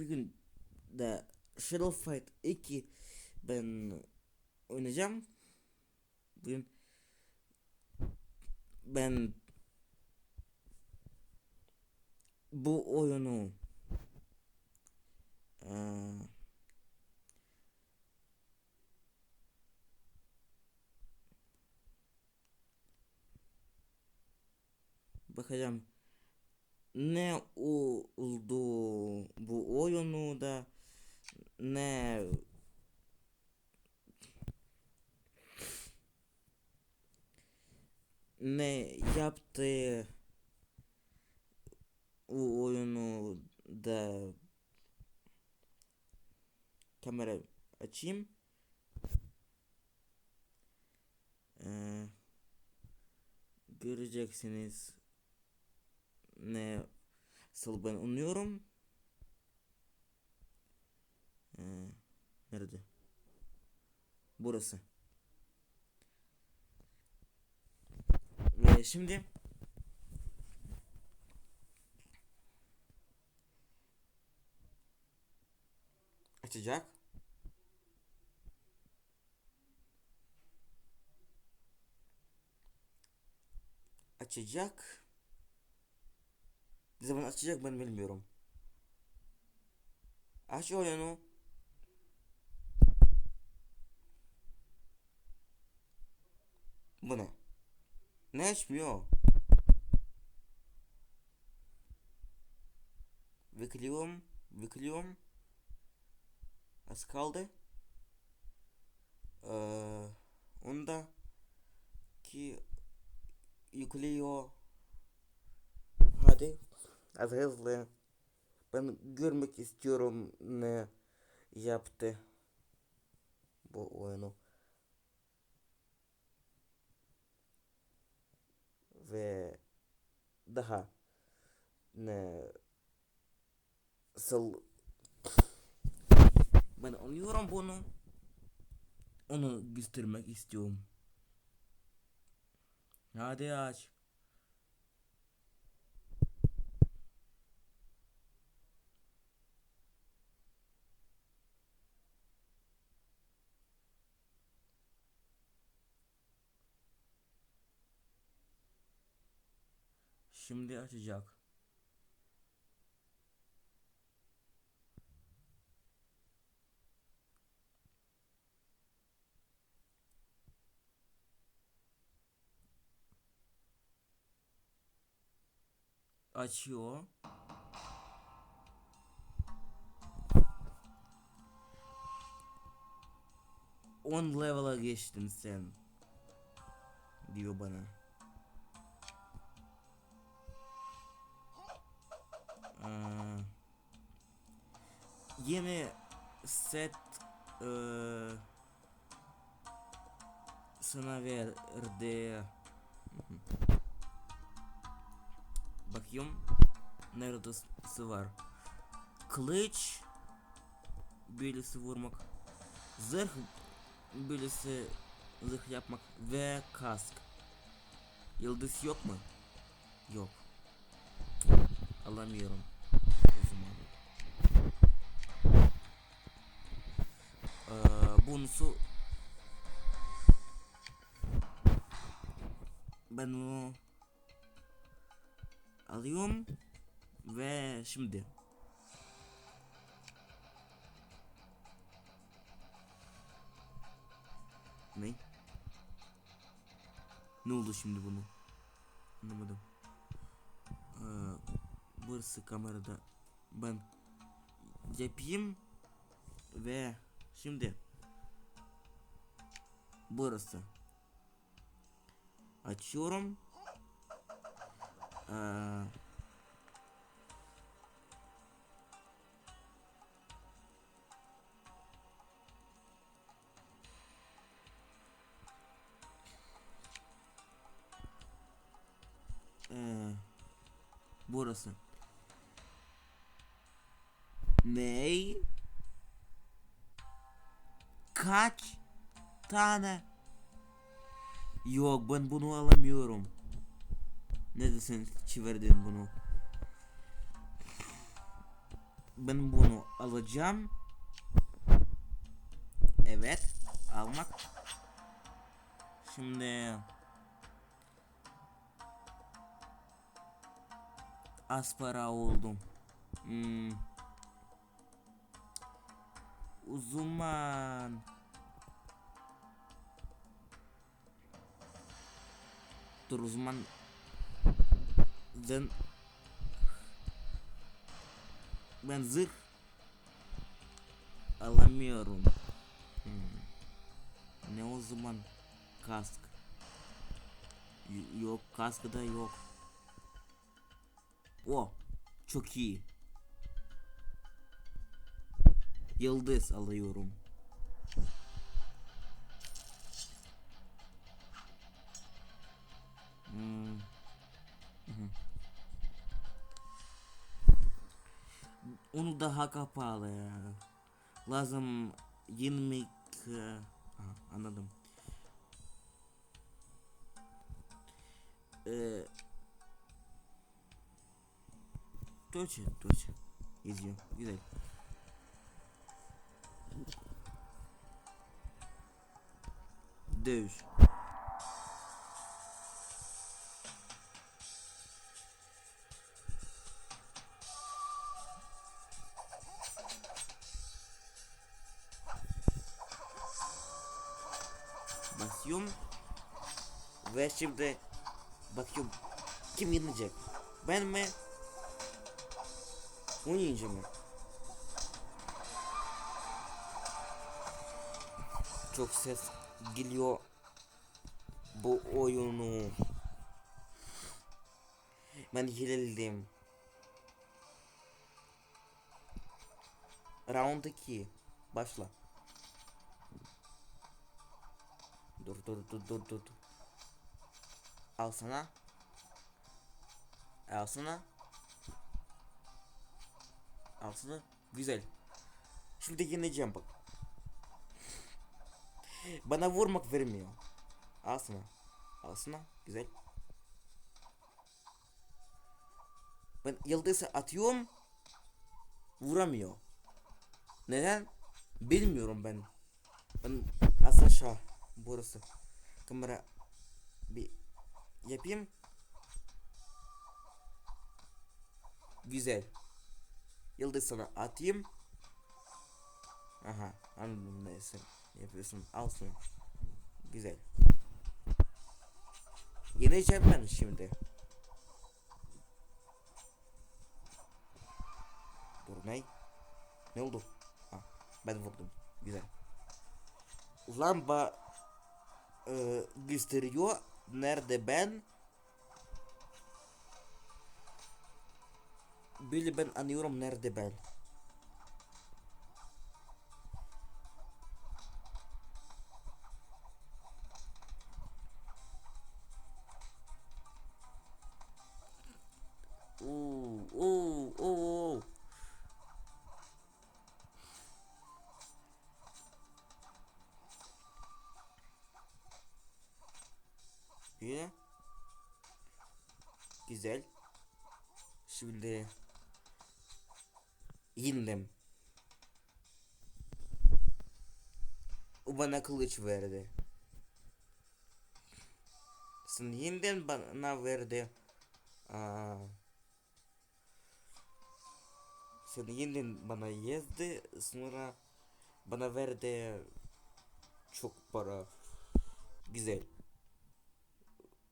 bugün de Shadow Fight 2 ben oynayacağım. Bugün ben bu oyunu eee, bakacağım ne oldu bu oyunu da ne ne yaptı bu oyunu da kamera açayım. Ee, göreceksiniz ne nasıl ben oynuyorum. Ee, nerede? Burası. Ve şimdi açacak. Açacak. Ne zaman açacak ben bilmiyorum. Aç oyunu. Bu ne? Ne açmıyor? Bekliyorum. Bekliyorum. Az kaldı. Ee, onda ki yüklüyor. Hadi. Az hızlı. Ben görmek istiyorum ne yaptı bu oyunu. Ve daha ne nasıl ben oynuyorum bunu. Onu göstermek istiyorum. Hadi aç. Şimdi açacak. Açıyor. On level'a geçtin sen. Diyor bana. Set eee sana verdi. Bakıyorum neredesi var. Kılıç birisi vurmak. Zırh birisi zırh yapmak ve kask. Yıldız yok mu? Yok. Alamıyorum. Bonusu ben onu alıyorum ve şimdi ne? Ne oldu şimdi bunu? Anlamadım. Ee, burası kamerada ben yapayım ve şimdi burası açıyorum Ee, ee, burası Ney? Kaç tane? Yok ben bunu alamıyorum. Ne desin çevirdin bunu? Ben bunu alacağım. Evet. Almak. Şimdi az para oldum. Hmm. O Dur ben ben zırh alamıyorum. Hmm. Ne o zaman kask? Y- yok kaskı da yok. O çok iyi. Yıldız alıyorum. Onu daha kapalı. Lazım 20 Aha, anladım. Ee, Türkçe, Türkçe. Yazıyor. Güzel. Dövüş. Basıyorum. Ve şimdi bakıyorum kim yenecek? Ben mi? Oyuncu mu? Çok ses geliyor bu oyunu. Ben yenildim. Round 2. Başla. Dur dur dur dur dur. Al sana. Al sana. Al sana. Güzel. Şimdi yeneceğim bak. Bana vurmak vermiyor. Al sana. Al sana. Güzel. Ben yıldızı atıyorum. Vuramıyor. Neden? Bilmiyorum ben. Ben aşağı burası. Kamera bir yapayım. Güzel. Yıldız sana atayım. Aha anladım neyse yapıyorsun al şunu. Güzel. Yeneceğim ben şimdi. Dur ne? Ne oldu? Ha, ben vurdum. Güzel. Lamba e, gösteriyor nerede ben. Böyle ben anlıyorum Şimdi yendim. O bana kılıç verdi. Sen yeniden bana verdi. Aa. Sen yeniden bana yazdı. Sonra bana verdi çok para. Güzel.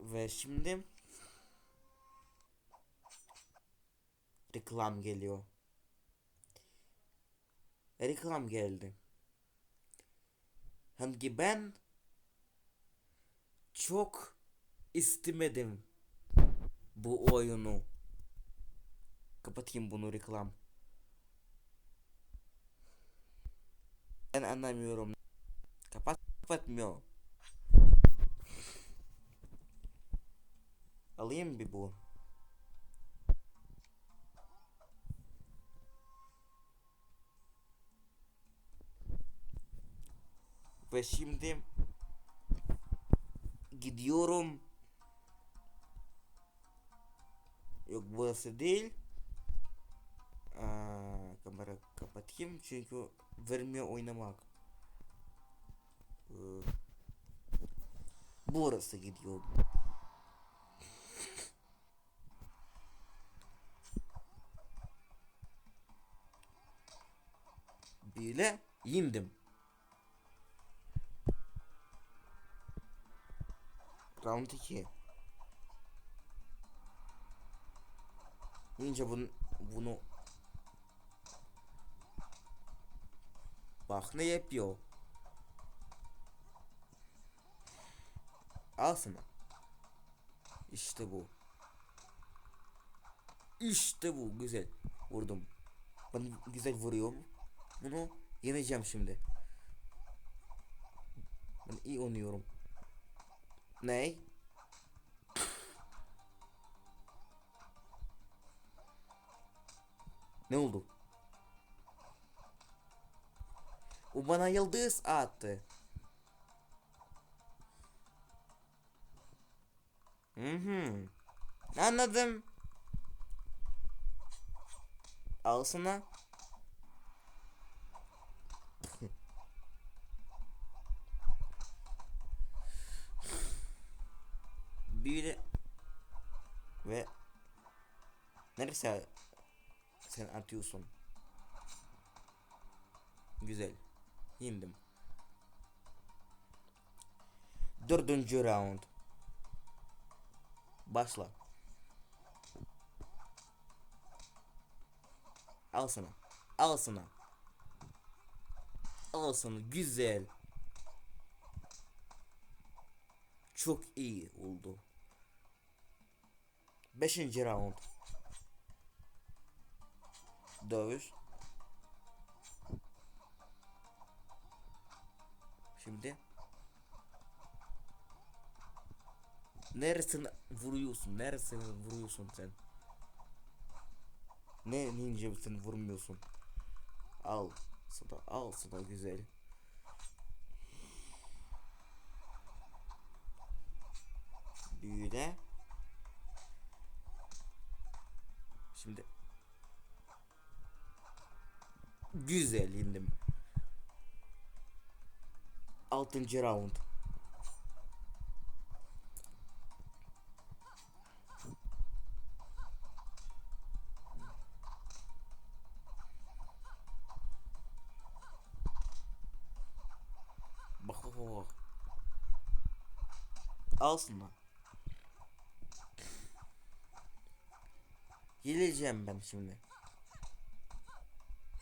Ve şimdi reklam geliyor. Reklam geldi. Hangi ben çok istemedim bu oyunu. Kapatayım bunu reklam. Ben anlamıyorum. Kapat kapatmıyor. Alayım bir bu. Şimdi gidiyorum. Yok burası değil. Aa, kamera kapatayım çünkü vermiyor oynamak. Ee, burası gidiyor. Bile indim. Round 2. İnce bunu, bunu Bak ne yapıyor. Al sana. İşte bu. İşte bu güzel. Vurdum. Ben güzel vuruyorum. Bunu yeneceğim şimdi. Ben iyi oynuyorum. Ney? Ne oldu? O bana yıldız attı. Hı hı. Anladım. Al Bir ve neresi sen atıyorsun? Güzel. Yendim. Dördüncü round. Başla. Al sana. Al sana. Al sana. Güzel. Çok iyi oldu. Beşinci round. Dövüş. Şimdi Neresine vuruyorsun? Neresine vuruyorsun sen? Ne ninja sen vurmuyorsun? Al. Sana al sana güzel. Büyüle. Şimdi Güzel indim. Altıncı round. Bak bak bak bak. Yenileceğim ben şimdi.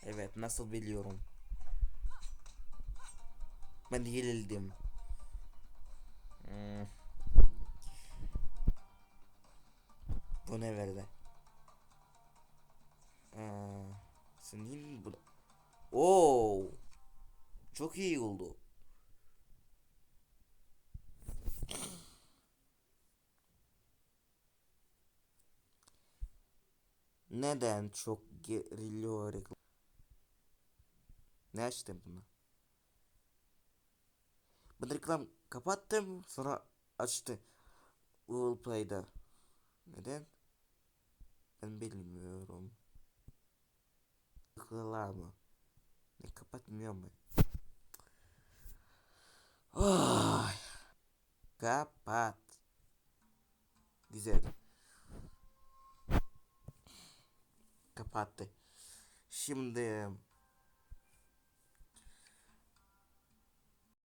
Evet nasıl biliyorum. Ben yenildim. Hmm. Bu ne verdi? Aa, senin bu. Oo. Çok iyi oldu. Neden çok geriliyor reklam? Ne açtım bunu? Ben reklam kapattım sonra açtı. Google Play'da. Neden? Ben bilmiyorum. Reklam mı? Ne kapatmıyor mu? Ay. Kapat. Güzel. Kapattı. Şimdi